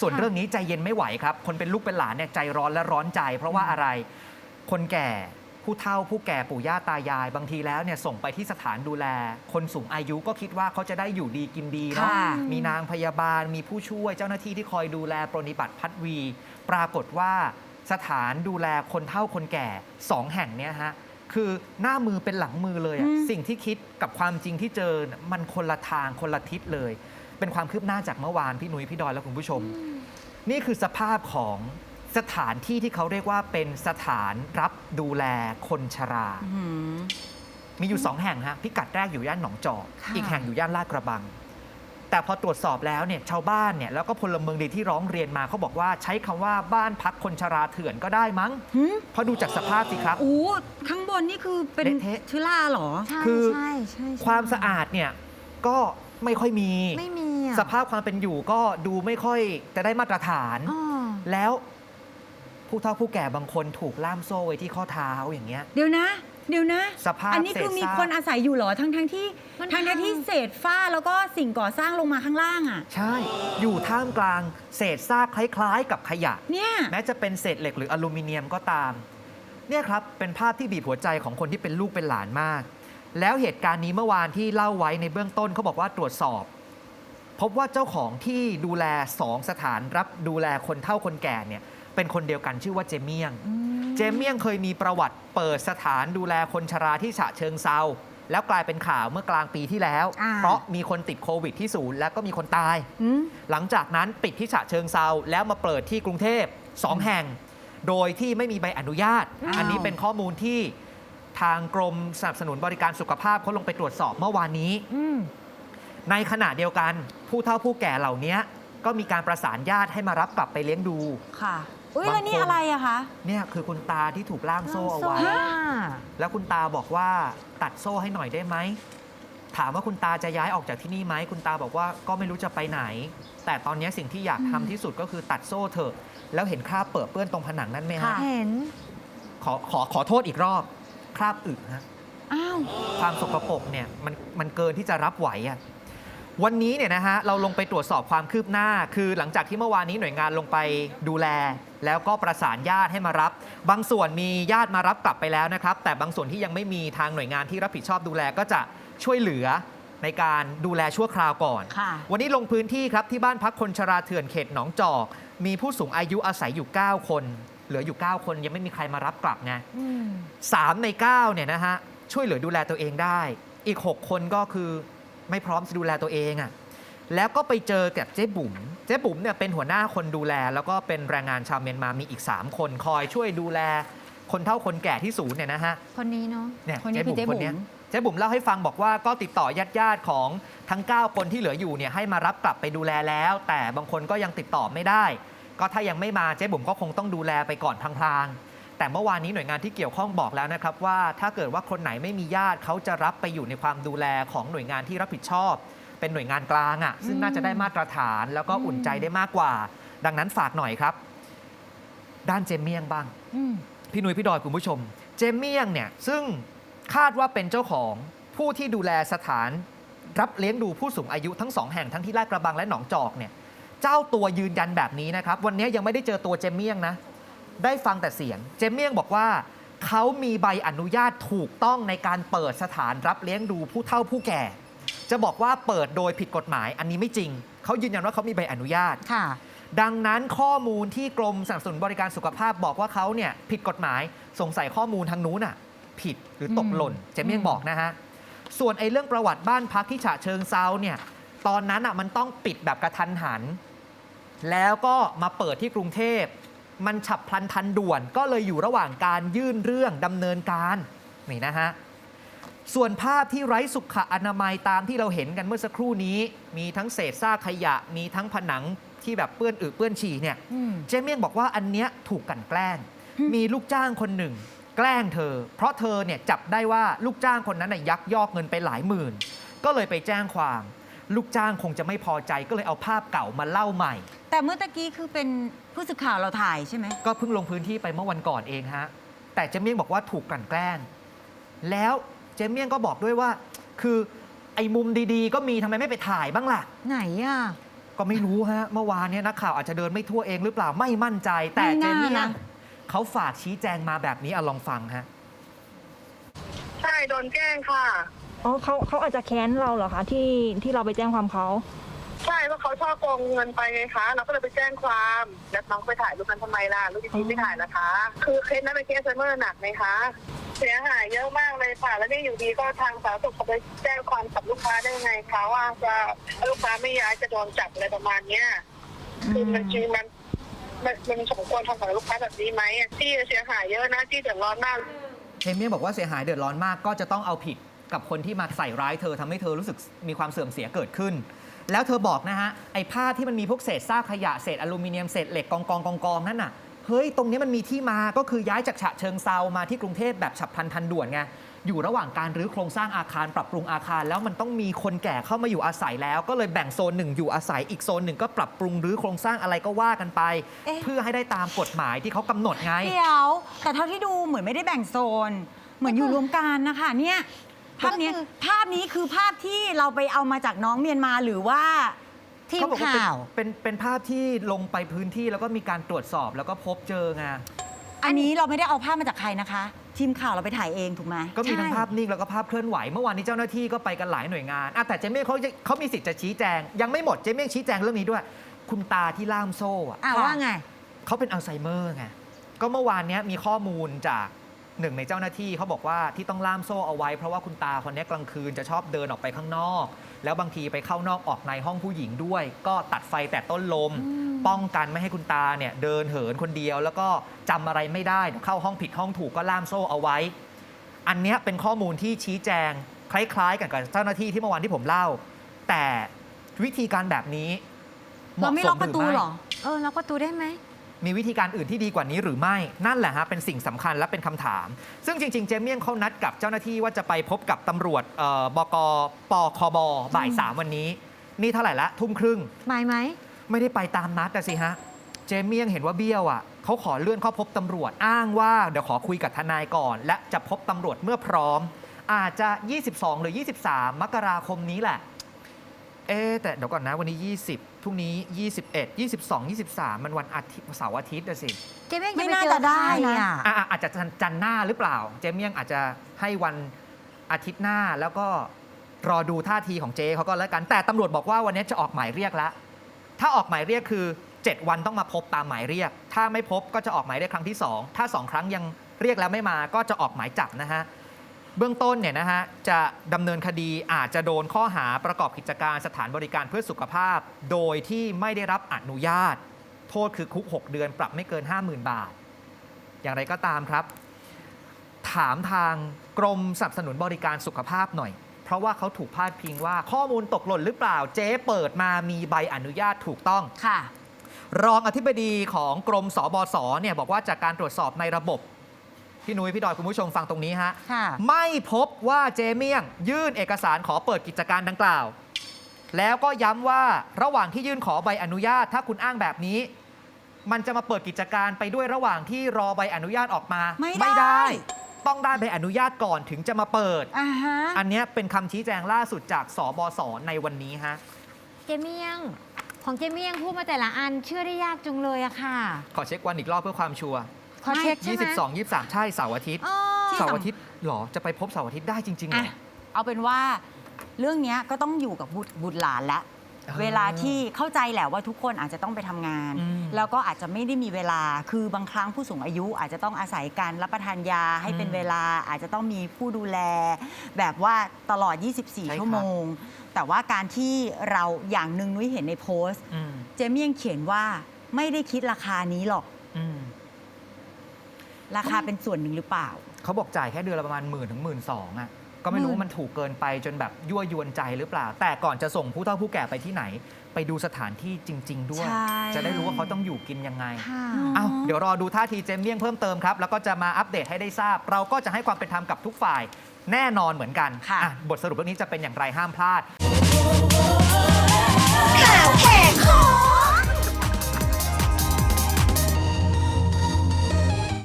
ส่วนค่ะเรื่องนี้ใจเย็นไม่ไหวครับ คนเป็นลูกเป็นหลานเนี่ยใจร้อนและร้อนใจ เพราะว่าอะไร คนแก่ผู้เฒ่าผู้แก่ปู่ย่าตายาย บางทีแล้วเนี่ยส่งไปที่สถานดูแล คนสูงอายุก็คิดว่าเขาจะได้อยู่ดีกินดีเนาะค่ะมีนางพยาบาล มีผู้ช่วยเจ้าหน้าที่ที่คอยดูแลปรนนิบัติพัดวี ปรากฏว่าสถานดูแลคนเฒ่าคนแก่สองแห่งเนี่ยฮะคือหน้ามือเป็นหลังมือเลยอะอืมสิ่งที่คิดกับความจริงที่เจอน่ะมันคนละทางคนละทิศเลย เป็นความคืบหน้าจากเมื่อวานพี่นุ้ยพี่ดอยและคุณผู้ชม นี่คือสภาพของสถานที่ที่เขาเรียกว่าเป็นสถานรับดูแลคนชราอื้อหือมีอยู่สองแห่งฮะพิกัดแรกอยู่ย่านหนองจอกค่ะอีกแห่งอยู่ย่านลาดกระบัง แต่พอตรวจสอบแล้วเนี่ยชาวบ้านเนี่ยแล้วก็พลเมืองดีที่ร้องเรียนมาเขาบอกว่าใช้คำว่าบ้านพักคนชราเถื่อนก็ได้มั้ง หืมเพราะดูจากสภาพสิครับอู้ข้างบนนี่คือเป็นเละเทะ เชื้อราเหรอ ใช่คือ ใช่ใช่ใช่ความสะอาดเนี่ยก็ไม่ค่อยมี ไม่มีอะ สภาพความเป็นอยู่ก็ดูไม่ค่อยจะได้มาตรฐานอ๋อแล้วผู้เฒ่าผู้แก่บางคนถูกล่ามโซ่ไว้ที่ข้อเท้าอย่างเงี้ย เดี๋ยวนะ เดี๋ยวนะ สภาพอันนี้คือเศษมีซากคนอาศัยอยู่เหรอทั้งทั้งๆที่มันทั้งทั้งๆที่พังเศษฝ้าแล้วก็สิ่งก่อสร้างลงมาข้างล่างอะ ใช่ อยู่ท่ามกลางเศษซากคล้ายๆ กับขยะ เนี่ยแม้จะเป็นเศษเหล็กหรืออลูมิเนียมก็ตาม เนี่ยครับเป็นภาพที่บีบหัวใจของคนที่เป็นลูกเป็นหลานมาก แล้วเหตุการณ์นี้เมื่อวานที่เล่าไว้ในเบื้องต้นเขาบอกว่าตรวจสอบ พบว่าเจ้าของที่ดูแลสองสถานรับดูแลคนเฒ่าคนแก่เนี่ยเป็นคนเดียวกันชื่อว่าเจเมี่ยง เจมเมี่ยงเคยมีประวัติเปิดสถานดูแลคนชราที่ฉะเชิงเซาแล้วกลายเป็นข่าวเมื่อกลางปีที่แล้วอ่าเพราะมีคนติดโควิดที่ศูนย์แล้วก็มีคนตายอืมหลังจากนั้นปิดที่ฉะเชิงเซาแล้วมาเปิดที่กรุงเทพสองแห่ง โดยที่ไม่มีใบอนุญาตอ้าวอันนี้เป็นข้อมูลที่ทางกรมสนับสนุนบริการสุขภาพเขาลงไปตรวจสอบเมื่อวานนี้อืม ในขณะเดียวกันผู้เฒ่าผู้แก่เหล่านี้ก็มีการประสานญาติให้มารับกลับไปเลี้ยงดูค่ะอุ้ยบางแล้วนี่คนอะไรอะคะเนี่ยคือคุณตาที่ถูกล่ามโซ่เอาไว้ฮะแล้วคุณตาบอกว่าตัดโซ่ให้หน่อยได้ไหมถามว่าคุณตาจะย้ายออกจากที่นี่ไหมคุณตาบอกว่าก็ไม่รู้จะไปไหน แต่ตอนนี้สิ่งที่อยากทำที่สุดก็คือตัดโซ่เถอะ แล้วเห็นคราบเปิดเปื้อนตรงผนังนั้นไหมฮะค่ะเห็นขอขอขอโทษอีกรอบ คราบอึฮะอ้าวความสกปรกเนี่ยมันมันเกินที่จะรับไหวอะ วันนี้เนี่ยนะฮะเราลงไปตรวจสอบความคืบหน้า คือหลังจากที่เมื่อวานนี้หน่วยงานลงไปดูแล แล้วก็ประสานญาติให้มารับ บางส่วนมีญาติมารับกลับไปแล้วนะครับ แต่บางส่วนที่ยังไม่มีทางหน่วยงานที่รับผิดชอบดูแลก็จะช่วยเหลือในการดูแลชั่วคราวก่อนค่ะวันนี้ลงพื้นที่ครับที่บ้านพักคนชราเถื่อนเขตหนองจอก มีผู้สูงอายุอาศัยอยู่ 9 คน เหลืออยู่ 9 คนยังไม่มีใครมารับกลับไงอืม3ใน9เนี่ยนะฮะช่วยเหลือดูแลตัวเองได้ อีก 6 คนก็คือ ไม่พร้อมจะดูแลตัวเองอะ่ะแล้วก็ไปเจอกับเจ๊บุ๋มเจ๊บุ๋มเนี่ยเป็นหัวหน้าคนดูแล แล้วก็เป็นแรงงานชาวเมียนมามีอีก 3 คนคอยช่วยดูแล คนเฒ่าคนแก่ที่ศูนย์เนี่ยนะฮะคนนี้เนาะเนี่ยคนนี้เจ๊บุ๋มคือเจ๊บุ๋คมนเนี้ยเจ๊บุ๋มเล่าให้ฟังบอกว่าก็ติดต่อญาติญาติๆของทั้ง 9 คนที่เหลืออยู่เนี่ยให้มารับกลับไปดูแลแล้ว แต่บางคนก็ยังติดต่อไม่ได้ ก็ถ้ายังไม่มาเจ๊บุ๋มก็คงต้องดูแลไปก่อนพลางๆ แต่เมื่อวานนี้หน่วยงานที่เกี่ยวข้องบอกแล้วนะครับว่า ถ้าเกิดว่าคนไหนไม่มีญาติเขาจะรับไปอยู่ในความดูแลของหน่วยงานที่รับผิดชอบ เป็นหน่วยงานกลางอะ่ะซึ่งน่าจะได้มาตรฐานแล้วก็อุ่นใจได้มากกว่า ดังนั้นฝากหน่อยครับ ด้านเจมเมียงบ้างอืมพี่นุ้ยพี่ดอยคุณผู้ชม เจมเมี่ยงเนี่ยซึ่งคาดว่าเป็นเจ้าของผู้ที่ดูแลสถานรับเลี้ยงดูผู้สูงอายุทั้งสองแห่งทั้งที่ลาดกระบังและหนองจอกเนี่ย เจ้าตัวยืนยันแบบนี้นะครับ วันนี้ยังไม่ได้เจอตัวเจมเมี่ยงนะ ได้ฟังแต่เสียง เจมเมี่ยงบอกว่า เขามีใบอนุญาตถูกต้องในการเปิดสถานรับเลี้ยงดูผู้เฒ่าผู้แก่ จะบอกว่าเปิดโดยผิดกฎหมาย อันนี้ไม่จริง เขายืนยันว่าเขามีใบอนุญาตค่ะ ดังนั้นข้อมูลที่กรมสนับสนุนบริการสุขภาพบอกว่าเขาเนี่ยผิดกฎหมายสงสัยข้อมูลทางนู้นอะ ผิดหรือตกหล่น เจมเมี่ยงบอกนะฮะส่วนไอ้เรื่องประวัติบ้านพักที่ฉะเชิงเซาเนี่ยตอนนั้นอะมันต้องปิดแบบกระทันหัน แล้วก็มาเปิดที่กรุงเทพ มันฉับพลันทันด่วน ก็เลยอยู่ระหว่างการยื่นเรื่องดำเนินการนี่นะฮะส่วนภาพที่ไร้สุขอนามัยตามที่เราเห็นกันเมื่อสักครู่นี้ มีทั้งเศษซากขยะ มีทั้งผนังที่แบบเปื้อนอึเปื้อนฉี่เนี่ยอืมเจเมี่ยงบอกว่าอันเนี้ยถูกกลันแกล้ง มีลูกจ้างคนหนึ่ง แกล้งเธอ เพราะเธอเนี่ยจับได้ว่าลูกจ้างคนนั้นน่ะยักยอกเงินไปหลายหมื่น ก็เลยไปแจ้งความ ลูกจ้างคงจะไม่พอใจก็เลยเอาภาพเก่ามาเล่าใหม่ แต่เมื่อตะกี้คือเป็นผู้สื่อข่าวเราถ่ายใช่ไหม ก็เพิ่งลงพื้นที่ไปเมื่อวันก่อนเองฮะ แต่เจเมี่ยงบอกว่าถูกกลั่นแกล้ง แล้วเจเมี่ยงก็บอกด้วยว่า คือไอ้มุมดีๆ ก็มีทำไมไม่ไปถ่ายบ้างล่ะ ไหนอะ ก็ไม่รู้ฮะ เมื่อวานเนี้นักข่าวอาจจะเดินไม่ทั่วเองหรือเปล่าไม่มั่นใจ แต่ไม่เจน่ามี่นะ เขาฝากชี้แจงมาแบบนี้อะลองฟังฮะ ใช่ โดนแกล้งค่ะ อ๋อเขาเขาอาจจะแค้นเราเหรอคะที่ที่เราไปแจ้งความเขาใช่เพราะเขาชอบโกงเงินไปไงคะ เราก็เลยไปแจ้งความแล้วน้องไปถ่ายรูปนั้นทำไมล่ะรูปที่ไม่ถ่ายนะคะ คือเคสนั้นเป็นเคสอัลไซเมอร์หนักไหมคะ เสียหายเยอะมากเลยค่ะ แล้วนี่อยู่ดีก็ทางสาธารณสุขเขาไปแจ้งความกับลูกค้าได้ยังไงคะว่าจะลูกค้าไม่ย้ายจะโดนจับอะไรประมาณเนี้ยคือมันจริงมันมันมันสมควรทำกับลูกค้าแบบนี้ไหมอะที่เสียหายเยอะนะที่เดือดร้อนมากเจมี่บอกว่าเสียหายเดือดร้อนมากก็จะต้องเอาผิด กับคนที่มาใส่ร้ายเธอทำให้เธอรู้สึกมีความเสื่อมเสียเกิดขึ้น แล้วเธอบอกนะฮะไอ้ผ้าที่มันมีพวกเศษซากขยะเศษอลูมิเนียมเศษเหล็กกองกองกองกองนั่นน่ะเฮ้ยตรงนี้มันมีที่มาก็คือย้ายจากฉะเชิงเซามาที่กรุงเทพแบบฉับพลันทันด่วนไงอยู่ระหว่างการรื้อโครงสร้างอาคารปรับปรุงอาคาร แล้วมันต้องมีคนแก่เข้ามาอยู่อาศัยแล้ว ก็เลยแบ่งโซนหนึ่งอยู่อาศัยอีกโซนหนึ่งก็ปรับปรุงรื้อโครงสร้างอะไรก็ว่ากันไปเอ๊ะเพื่อให้ได้ตามกฎหมายที่เขากำหนดไงเดี๋ยวแต่เท่าที่ดูเหมือนไม่ได้แบ่งโซน เหมือนอยู่รวมกันนะคะเนี่ย ภาพเนี้ยก็คือภาพนี้คือภาพที่เราไปเอามาจากน้องเมียนมาหรือว่าทีมเขาบอกว่าข่าวเป็นเป็นเป็นภาพที่ลงไปพื้นที่แล้วก็มีการตรวจสอบแล้วก็พบเจอไงอันนี้เราไม่ได้เอาภาพมาจากใครนะคะ ทีมข่าวเราไปถ่ายเองถูกไหมก็มีทั้งใช่ภาพนิ่งแล้วก็ภาพเคลื่อนไหว เมื่อวานนี้เจ้าหน้าที่ก็ไปกันหลายหน่วยงานอะแต่เจเม่เขาจะเขามีสิทธิ์จะชี้แจง ยังไม่หมดเจเม่ชี้แจงเรื่องนี้ด้วย คุณตาที่ล่ามโซ่อะอ่าว่าไงเขาเป็นอัลไซเมอร์ไงก็เมื่อวานเนี้ยมีข้อมูลจาก หนึ่งในเจ้าหน้าที่เขาบอกว่าที่ต้องล่ามโซ่เอาไว้ เพราะว่าคุณตาคนเนี้ยกลางคืนจะชอบเดินออกไปข้างนอก แล้วบางทีไปเข้านอกออกในห้องผู้หญิงด้วย ก็ตัดไฟแต่ต้นลม ป้องกันไม่ให้คุณตาเนี่ยเดินเหินคนเดียว แล้วก็จำอะไรไม่ได้เดี๋ยวเข้าห้องผิดห้องถูกก็ล่ามโซ่เอาไว้ อันเนี้ยเป็นข้อมูลที่ชี้แจงคล้ายๆ กันกับเจ้าหน้าที่ที่เมื่อวานที่ผมเล่า แต่วิธีการแบบนี้เหเรามาะไม่สล็อมกหประรือตูไม่เหรอเออล็อกประตูได้ไหม มีวิธีการอื่นที่ดีกว่านี้หรือไม่นั่นแหละฮะเป็นสิ่งสำคัญและเป็นคำถาม ซึ่งจริง ๆ เจเมี่ยงเขานัดกับเจ้าหน้าที่ว่าจะไปพบกับตำรวจเอ่อบกปคบบ่ายสามวันนี้ นี่เท่าไหร่ละทุ่มครึ่งหมายไหมไม่ได้ไปตามนัดอะสิฮะเจเมี่ยงเห็นว่าเบี้ยวอะเขาขอเลื่อนเข้าพบตำรวจอ้างว่าเดี๋ยวขอคุยกับทนายก่อน และจะพบตำรวจเมื่อพร้อม อาจจะ 22 หรือ 23 มกราคมนี้แหละ เอ๊ะแต่เดี๋ยวก่อนนะวันนี้ 20 พรุ่งนี้ 21 22 23 มันวันอาทิตย์เสาร์อาทิตย์อะสิเจ๊เม่งไม่จะปน่าเอจะได้ใครนะอะอะอะอาจจะจันจันทร์หน้าหรือเปล่า เจเมี่ยงอาจจะให้วันอาทิตย์หน้าแล้วก็รอดูท่าทีของเจเขาก็แล้วกันแต่ตำรวจบอกว่าวันนี้จะออกหมายเรียกแล้ว ถ้าออกหมายเรียกคือ 7 วันต้องมาพบตามหมายเรียก ถ้าไม่พบก็จะออกหมายเรียกครั้งที่ 2 ถ้า 2 ครั้งยังเรียกแล้วไม่มาก็จะออกหมายจับนะฮะ เบื้องต้นเนี่ยนะฮะจะดำเนินคดีอาจจะโดนข้อหาประกอบกิจการสถานบริการเพื่อสุขภาพ โดยที่ไม่ได้รับอนุญาต โทษคือคุก 6 เดือนปรับไม่เกิน 50,000 บาท อย่างไรก็ตามครับ ถามทางกรมสนับสนุนบริการสุขภาพหน่อย เพราะว่าเขาถูกพาดพิงว่าข้อมูลตกหล่นหรือเปล่าเจ๊เปิดมามีใบอนุญาตถูกต้องค่ะ รองอธิบดีของกรมสบสเนี่ยบอกว่าจากการตรวจสอบในระบบ พี่นุ้ยพี่ดอยคุณผู้ชมฟังตรงนี้ฮะ ค่ะ ไม่พบว่าเจเมี่ยง ยื่นเอกสารขอเปิดกิจการดังกล่าว แล้วก็ย้ำว่าระหว่างที่ยื่นขอใบอนุญาต ถ้าคุณอ้างแบบนี้ มันจะมาเปิดกิจการไปด้วยระหว่างที่รอใบอนุญาตออกมาไม่ได้ ต้องได้ใบอนุญาตก่อนถึงจะมาเปิด อ่าฮะ อันเนี้ยเป็นคำชี้แจงล่าสุดจากสบสในวันนี้ฮะ เจเมี่ยง ของเจเมี่ยงพูดมาแต่ละอันเชื่อได้ยากจังเลยอะค่ะ ขอเช็ควันอีกรอบเพื่อความชัวร์ ขอเช็คใช่ไหม22 23ใช่เสาร์อาทิตย์อ๋อที่เสาร์อาทิตย์เหรอ จะไปพบเสาร์อาทิตย์ได้จริงๆเหรอะอเอาเป็นว่าเรื่องเนี้ยก็ต้องอยู่กับบุตรบุตรหลานละอ่าเวลาที่เข้าใจแหละว่าทุกคนอาจจะต้องไปทำงาน อืมแล้วก็อาจจะไม่ได้มีเวลาคือบางครั้งผู้สูงอายุ อาจจะต้องอาศัยการรับประทานยาให้เป็นอืมเวลาอาจจะต้องมีผู้ดูแล แบบว่าตลอด ใช่ครับ 24 ชั่วโมง แต่ว่าการที่เราอย่างหนึ่งนุ้ยเห็นในโพสต์ อืม เจเมี่ยงเขียนว่าไม่ได้คิดราคานี้หรอกอืม ราคาเป็นส่วนหนึ่งหรือเปล่า เขาบอกจ่ายแค่เดือนละประมาณหมื่นถึงหมื่นสองอะก็ไม่รู้หมื่นว่ามันถูกเกินไปจนแบบยั่วยวนใจหรือเปล่า แต่ก่อนจะส่งผู้เฒ่าผู้แก่ไปที่ไหน ไปดูสถานที่จริง ๆ ด้วย ใช่ จะได้รู้ว่าเขาต้องอยู่กินยังไง ค่ะ อ้าวเดี๋ยวรอดูท่าทีเจมเมี่ยงเพิ่มเติมครับ แล้วก็จะมาอัปเดตให้ได้ทราบ เราก็จะให้ความเป็นธรรมกับทุกฝ่ายแน่นอนเหมือนกันค่ะ อะ บทสรุปเรื่องนี้จะเป็นอย่างไรห้ามพลาด ข่าวแหกคอ